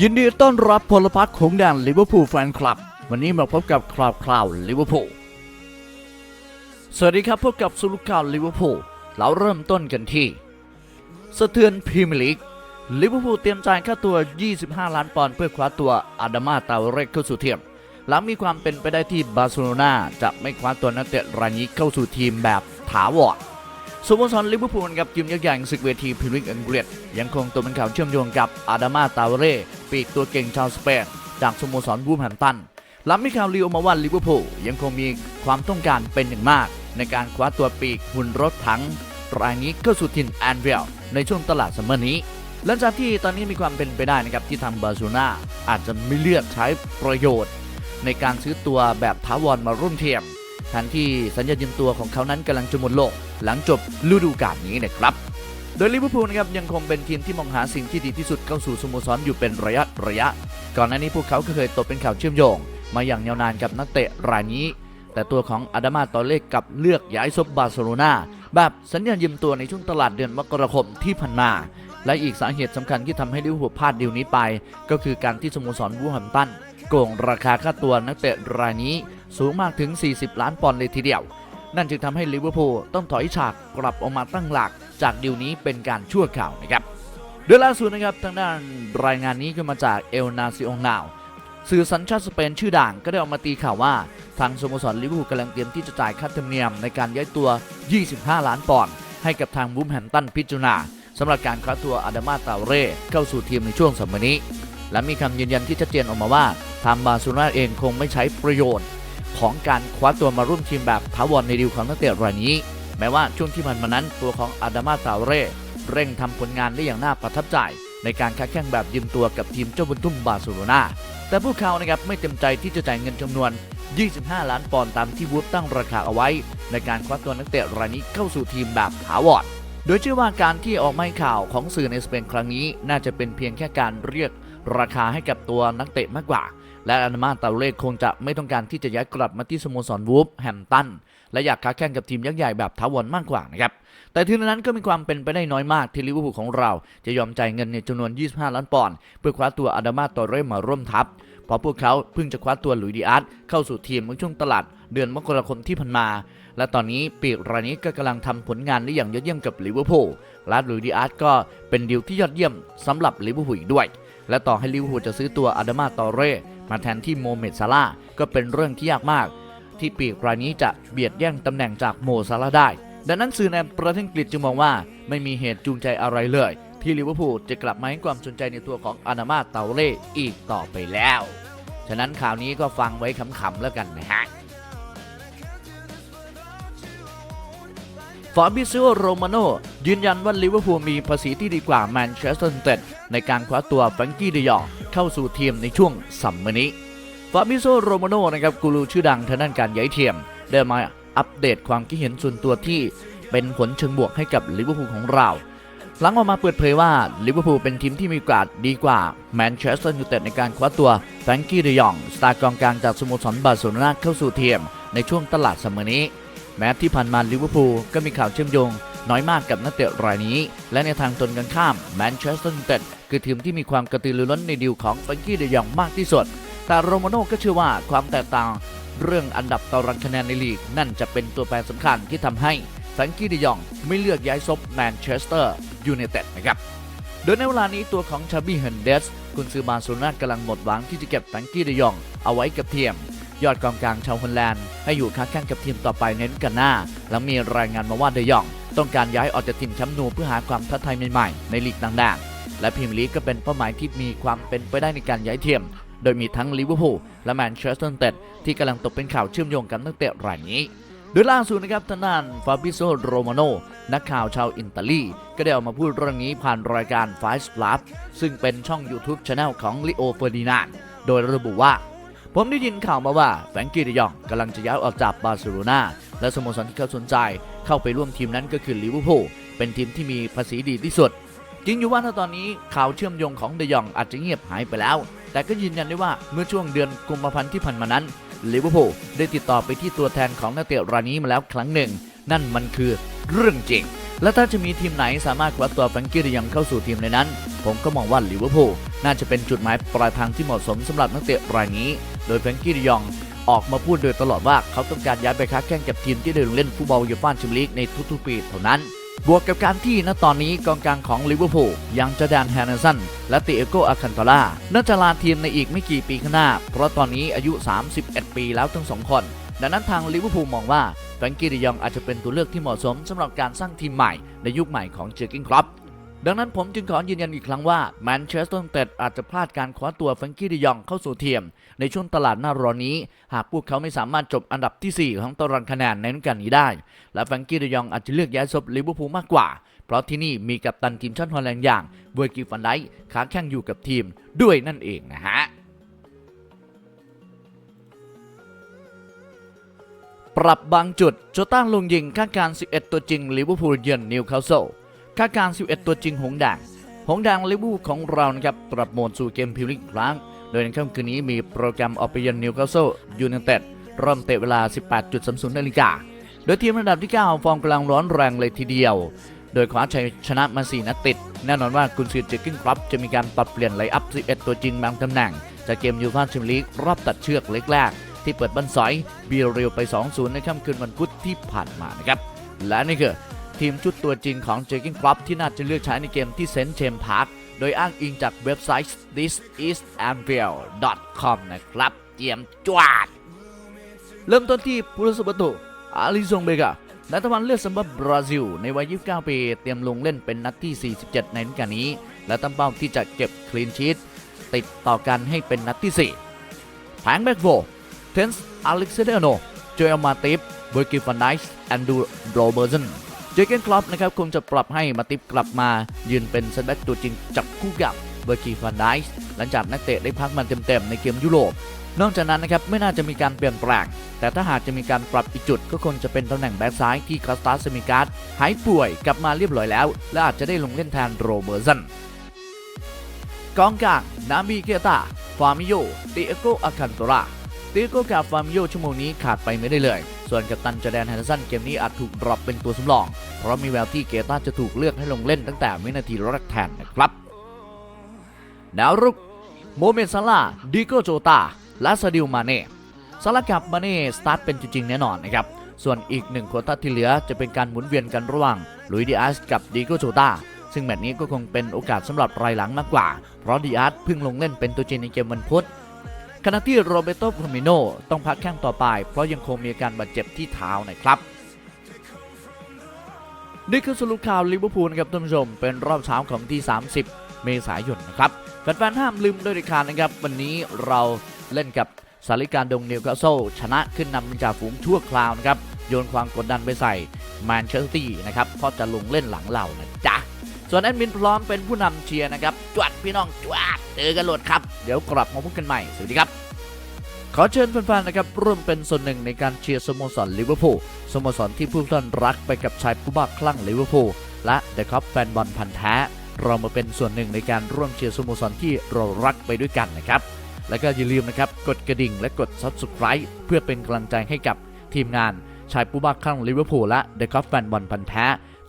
ยินดีต้อนรับพลพรรคของแดนลิเวอร์พูลแฟนคลับ วันนี้มาพบกับคราวคราวลิเวอร์พูลสวัสดีครับพบกับสุลุข่าวลิเวอร์พูลเราเริ่มต้นกันที่ สะเทือนพรีเมียร์ลีกลิเวอร์พูลเตรียมจ่ายค่าตัว 25 ล้านปอนด์เพื่อคว้าตัวอาดามาตาเรกเข้าสู่ทีมหลังมีความเป็นไปได้ที่บาร์เซโลนาจะไม่คว้าตัวนักเตะรายนี้เข้าสู่ทีมแบบถาวร สโมสรลิเวอร์พูลกับทีมยักษ์ใหญ่แห่งศึกเวทีพรีเมียร์อังกฤษยังคงตัวเป็นข่าวเชื่อมโยงกับอาดามาตาวเร่ปีกตัวเก่งชาวสเปนจากสโมสรวูฟแฮมตันหลังมีข่าวลืออมาว่าลิเวอร์พูลยังคงมีความต้องการเป็นอย่างมาก ในการคว้าตัวปีกหุ่นรถถังรายนี้เข้าสู่ทีมแอนเวลในช่วงตลาดซัมเมอร์นี้หลังจากที่ตอนนี้มีความเป็นไปได้นะครับที่ทางบาร์เซโลนาอาจจะไม่เลือกใช้ประโยชน์ ในการซื้อตัวแบบถาวรมาร่วมเทีม ทันที่สัญญายืมตัวของเขานั้นกำลังจะหมดลงหลังจบฤดูกาลนี้นะครับ โดยลิเวอร์พูลนะครับยังคงเป็นทีมที่มองหาสิ่งที่ดีที่สุดเข้าสู่สโมสรอยู่เป็นระยะระยะ ก่อนหน้านี้พวกเขาก็เคยตกเป็นข่าวเชื่อมโยง มาอย่างยาวนานกับนักเตะรายนี้ แต่ตัวของอาดามาตอเลกกับเลือกย้ายซบบาร์เซโลนาแบบสัญญายืมตัวในช่วงตลาดเดือนมกราคมที่ผ่านมาและอีกสาเหตุสำคัญที่ทำให้ลิเวอร์พูลพลาดดีลนี้ไป ก็คือการที่สโมสรวูฟแฮมตันโกงราคาค่าตัวนักเตะรายนี้ สูงมากถึง 40 ล้านปอนด์เลยทีเดียว นั่นจึงทำให้ลิเวอร์พูลต้องถอยฉากกลับออกมาตั้งหลัก จากดีลนี้เป็นการชั่วข่าวนะครับโดยล่าสุดนะครับทางด้านรายงานนี้ก็มาจากเอลนาซิองนาวสื่อสัญชาติสเปนชื่อด่างก็ได้ออกมาตีข่าวว่า ทางสโมสรลิเวอร์พูลกำลังเตรียมที่จะจ่ายค่าธรรมเนียมในการย้ายตัว 25 ล้านปอนด์ให้กับทางบูมแฮมตันพิจารณาสำหรับการคว้าตัวอาดามาตาเร่เข้าสู่ทีมในช่วงสัปดาห์นี้ และมีคำยืนยันที่ชัดเจนออกมาว่าทางบาร์เซโลนาเองคงไม่ใช้ประโยชน์ ของการคว้าตัวมาร่วมทีมแบบถาวรในดีลของนักเตะรายนี้ แม้ว่าช่วงที่ผ่านมานั้นตัวของอาดามาตาเร่เร่งทำผลงานได้อย่างน่าประทับใจ ในการค้าแข่งแบบยืมตัวกับทีมเจ้าบุญทุ่มบาร์เซโลนาแต่พวกเขานะครับไม่เต็มใจที่จะจ่ายเงินจำนวน 25 ล้านปอนด์ตามที่วูฟตั้งราคาเอาไว้ ในการคว้าตัวนักเตะรายนี้เข้าสู่ทีมแบบถาวรโดยเชื่อว่าการที่ออกมาข่าวของสื่อในสเปนครั้งนี้ น่าจะเป็นเพียงแค่การเรียกราคาให้กับตัวนักเตะมากกว่า และอานามาตาเล่คงจะไม่ต้องการที่จะย้ายกลับมาที่สโมสรวูฟแฮมตันและอยากค้าแข่งกับทีมยักษ์ใหญ่แบบถาวรมากกว่านะครับ แต่ทีนั้นก็มีความเป็นไปได้น้อยมากที่ลิเวอร์พูลของเรา จะยอมจ่ายเงินในจำนวน 25 ล้านปอนด์เพื่อคว้าตัวอาดามาตอเร่มาร่วมทัพ เพราะพวกเขาเพิ่งจะคว้าตัวหลุยดีอาร์ตเข้าสู่ทีมเมื่อช่วงตลาดเดือนมกราคมที่ผ่านมา และตอนนี้ปีกรายนี้ก็กำลังทำผลงานได้อย่างยอดเยี่ยมกับลิเวอร์พูลและหลุยดีอาร์ตก็เป็นดีลที่ยอดเยี่ยมสำหรับลิเวอร์พูลอีกด้วย และต่อให้ลิวอร์พูจะซื้อตัวอาดามาตอเร่มาแทนที่โมเมดซาลาก็เป็นเรื่องที่ยากมาก ที่ปีกรายนี้จะเบียดแย่งตำแหน่งจากโมซาลาได้ ดังนั้นสื่อในประเทศอังกฤษจึงมองว่าไม่มีเหตุจูงใจอะไรเลย ที่ลิเวอร์พูลจะกลับมาให้ความสนใจในตัวของอานามาตาเล่อีกต่อไปแล้ว ฉะนั้นข่าวนี้ก็ฟังไว้ขำๆแล้วกันนะฮะ ฟาบิซิโอโรมาโนยืนยันว่าลิเวอร์พูลมีภาษีที่ดีกว่าแมนเชสเตอร์ยูไนเต็ดในการคว้าตัวแฟรงกี้เดยองเข้าสู่ทีมในช่วงสัมมอร์นี้ฟาบิโซโรมาโนนะครับกูรูชื่อดังทางด้านการย้ายเทียมได้มาอัปเดตความคิดเห็นส่วนตัวที่เป็นผลเชิงบวกให้กับลิเวอร์พูลของเรา หลังออกมาเปิดเผยว่าลิเวอร์พูลเป็นทีมที่มีโอกาสดีกว่าแมนเชสเตอร์ยูไนเต็ดในการคว้าตัวแฟรงกี้เดยองสตาร์กองกลางจากสโมสรบาร์เซโลนาเข้าสู่ทีมในช่วงตลาดซัมเมอร์นี้ แม้ที่ผ่านมาลิเวอร์พูลก็มีข่าวเชื่อมโยง น้อยมากกับนักเตะรายนี้ และในทางตรงกันข้ามแมนเชสเตอร์ยูไนเต็ดคือทีมที่มีความกระตือรือร้นในดีลของแฟรงกี้เดยองมากที่สุด แต่โรมาโน่ก็เชื่อว่าความแตกต่างเรื่องอันดับตารางคะแนนในลีก นั่นจะเป็นตัวแปรสำคัญที่ทำให้แฟรงกี้เดยองไม่เลือกย้ายซบแมนเชสเตอร์ยูไนเต็ดนะครับโดยในเวลานี้ตัวของชาบี้เฮนเดสกุนซือบาร์เซโลนากำลังหมดหวังที่จะเก็บแฟรงกี้เดยองเอาไว้กับเทียม ยอดกองกลางชาวฮอลแลนด์ให้อยู่ค้าแข่งกับทีมต่อไปในฤดูกาลหน้า หลังมีรายงานมาว่าเดยอง ต้องการย้ายออกจากทีมแชมป์นูเพื่อหาความท้าทายใหม่ๆในลีกต่างๆ และพรีเมียร์ลีกก็เป็นเป้าหมายที่มีความเป็นไปได้ในการย้ายทีมโดยมีทั้งลิเวอร์พูลและแมนเชสเตอร์ยูไนเต็ดที่กำลังตกเป็นข่าวเชื่อมโยงกับนักเตะรายนี้โดยล่าสุดนะครับทางด้านฟาบิโซโรมาโนนักข่าวชาวอิตาลี ก็ได้ออกมาพูดเรื่องนี้ผ่านรายการ Five Plus ซึ่งเป็นช่อง YouTube Channel ของลิโอเฟอร์ดินานโดยระบุว่า ผมได้ยินข่าวมาว่าแฟรงกี้เดยองกำลังจะย้ายออกจากบาร์เซโลนาและสโมสรที่เขาสนใจเข้าไปร่วมทีมนั้นก็คือลิเวอร์พูลเป็นทีมที่มีภาษีดีที่สุด จริงอยู่ว่าถ้าตอนนี้ข่าวเชื่อมโยงของเดยองอาจจะเงียบหายไปแล้ว แต่ก็ยืนยันได้ว่าเมื่อช่วงเดือนกุมภาพันธ์ที่ผ่านมานั้นลิเวอร์พูลได้ติดต่อไปที่ตัวแทนของนักเตะรายนี้มาแล้วครั้งหนึ่ง นั่นมันคือเรื่องจริง และถ้าจะมีทีมไหนสามารถคว้าตัวแฟรงกี้เดยองเข้าสู่ทีมในนั้น ผมก็มองว่าลิเวอร์พูล น่าจะเป็นจุดหมายปลายทางที่เหมาะสมสำหรับนักเตะรายนี้ โดยแฟรงกี้เดยองออกมาพูดโดยตลอดว่าเขาต้องการย้ายไปค้าแข่งกับทีมที่ได้ลงเล่นฟุตบอลยูฟ่าแชมเปี้ยนลีกในทุกๆปีเท่านั้น บวกกับการที่ณตอนนี้กองกลางของลิเวอร์พูลยังจอร์แดนแฮนเนอร์สันและติเอโกอาคันตาล่าน่าจะลาทีมในอีกไม่กี่ปีข้างหน้า เพราะตอนนี้อายุ 31 ปีแล้วทั้งสองคน ดังนั้นทางลิเวอร์พูลมองว่าแฟรงกี้เดยองอาจจะเป็นตัวเลือกที่เหมาะสมสำหรับการสร้างทีมใหม่ในยุคใหม่ของเจอร์กินครอป ดังนั้นผมจึงขอยืนยันอีกครั้งว่าแมนเชสเตอร์ยูไนเต็ดอาจจะพลาดการคว้าตัวแฟรงกี้เดยองเข้าสู่ทีม ในช่วงตลาดหน้าร้อนนี้ หากพวกเขาไม่สามารถจบอันดับทีสี่4 ของตารางคะแนนในฤดูกาลนี้ได้ และแฟรงกี้เดยองอาจจะเลือกย้ายซบลิเวอร์พูลมากกว่า เพราะที่นี่มีกัปตันทีมชาติฮอลแลนด์อย่างเวอร์กิฟันไดค้าแข่งอยู่กับทีมด้วยนั่นเองนะฮะปรับบางจุดโจต้าลงยิงคาดการ์11 ตัวจริงลิเวอร์พูลเยือนนิวคาสเซิล คาดการ 11 ตัวจริงหงส์แดงหงส์แดงลิเวอร์พูของเรานะครับปรับโหมดสู่เกมพรีเมียร์ลีกครั้ง โดยในค่ำคืนนี้มีโปรแกรมออกไปเยือนนิวคาสเซิลยูไนเต็ดเริ่มเตะเวลา 18.30นาฬิกาโดยทีมระดับที่ 9 ฟอร์มกำลังร้อนแรงเลยทีเดียว โดยคว้าชัยชนะมา 4นัดติด แน่นอนว่ากุนซือเจอร์กินครับจะมีการปรับเปลี่ยนไลน์อัพ 11 ตัวจริงบางตำแหน่ง จากเกมยูฟ่าแชมเปี้ยนลีกรอบตัดเชือกเล็กแรกที่เปิดบันสอยบีเรียวไป 2-0 ในค่ำคืนวันพุธที่ผ่านมานะครับ และนี่คือ ทีมชุดตัวจริงของเจอร์กินครับที่น่าจะเลือกใช้ในเกมที่เซนต์เชมพาร์คโดยอ้างอิงจากเว็บไซต์ thisanfield.com นะครับเจียมจวด เริ่มต้นที่ผู้รักษาประตูอาลิซงเบกานัตวันเลือกสำหรับบราซิล ในวัย 29 ปี เตรียมลงเล่นเป็นนัดที่ 47 ในฤดูกาลนี้ และตั้งเป้าที่จะเก็บคลีนชีตติดต่อกันให้เป็นนัดที่ 4 แผงแบ็กโฟเทนส์อเล็กซานเดโนโจเอลมาติฟเบอร์กิฟันไนส์แอนดูโรเบอร์สัน เจเกนคลอปนะครับคงจะปรับให้มาติฟกลับมา ยืนเป็นเซนแบ็กตัวจริงจับคู่กับเบอร์กิฟันไนส์หลังจากนักเตะได้พักมาเต็มๆในเกมยุโรป นอกจากนั้นนะครับไม่น่าจะมีการเปลี่ยนแปลงแต่ถ้าหากจะมีการปรับอีกจุดก็คงจะเป็นตำแหน่งแบ็กซ้ายที่คาสตาสเซมิการ์ดหายป่วยกลับมาเรียบร้อยแล้ว และอาจจะได้ลงเล่นแทนโรเบอร์สันกองกลางนาบีเกตาฟามิโยติเอโกอาคันโตราติเอโกกับฟามิโยชั่วโมงนี้ขาดไปไม่ได้เลย ส่วนกัปตันจอแดนแฮนเดอร์สันเกมนี้อาจถูกดรอปเป็นตัวสำรอง เพราะมีแววที่เกตาจะถูกเลือกให้ลงเล่นตั้งแต่วินาทีแรกแทนนะครับแนวรุกโมเมดซาลาดิโกโจตาและซาดิลมาเน่ซาลากับมาเน่สตาร์ทเป็นจริงๆแน่นอนนะครับ ส่วนอีกหนึ่งโควต้าที่เหลือจะเป็นการหมุนเวียนกันระหว่างลุยดิอาสกับดิโกโจตาซึ่งแมตช์นี้ก็คงเป็นโอกาสสำหรับรายหลังมากกว่า เพราะดิอาสเพิ่งลงเล่นเป็นตัวจริงในเกมวันพุธ ขณะที่โรเบโตฟามิโนต้องพักแข้งต่อไป เพราะยังคงมีอาการบาดเจ็บที่เท้านะครับนี่คือสรุปข่าวลิเวอร์พูลนะครับท่านผู้ชม เป็นรอบเช้าของที่ 30 เมษายนนะครับแฟนๆห้ามลืมด้วยเด็ดขาดนะครับ วันนี้เราเล่นกับสาริการดงนิวคาสเซิลชนะขึ้นนำจ่าฝูงชั่วคราวนะครับ โยนความกดดันไปใส่แมนเชสเตอร์นะครับเพราะจะลงเล่นหลังเรานะจ๊ะ ส่วนแอดมินพร้อมเป็นผู้นำเชียร์นะครับจวดพี่น้องจวดเจอกันโหลดครับ เดี๋ยวกลับมาพบกันใหม่ สวัสดีครับ ขอเชิญแฟนๆนะครับร่วมเป็นส่วนหนึ่งในการเชียร์สโมสรลิเวอร์พูลสโมสรที่ผู้ท่านรักไปกับชายผู้บ้าคลั่งลิเวอร์พูลและเดอะคัพแฟนบอลพันธ์แท้เรามาเป็นส่วนหนึ่งในการร่วมเชียร์สโมสรที่เรารักไปด้วยกันนะครับ แล้วก็อย่าลืมนะครับกดกระดิ่งและกด subscribe เพื่อเป็นกำลังใจให้กับทีมงานชายผู้บ้าคลั่งลิเวอร์พูลและเดอะคัพแฟนบอลพันธ์แท้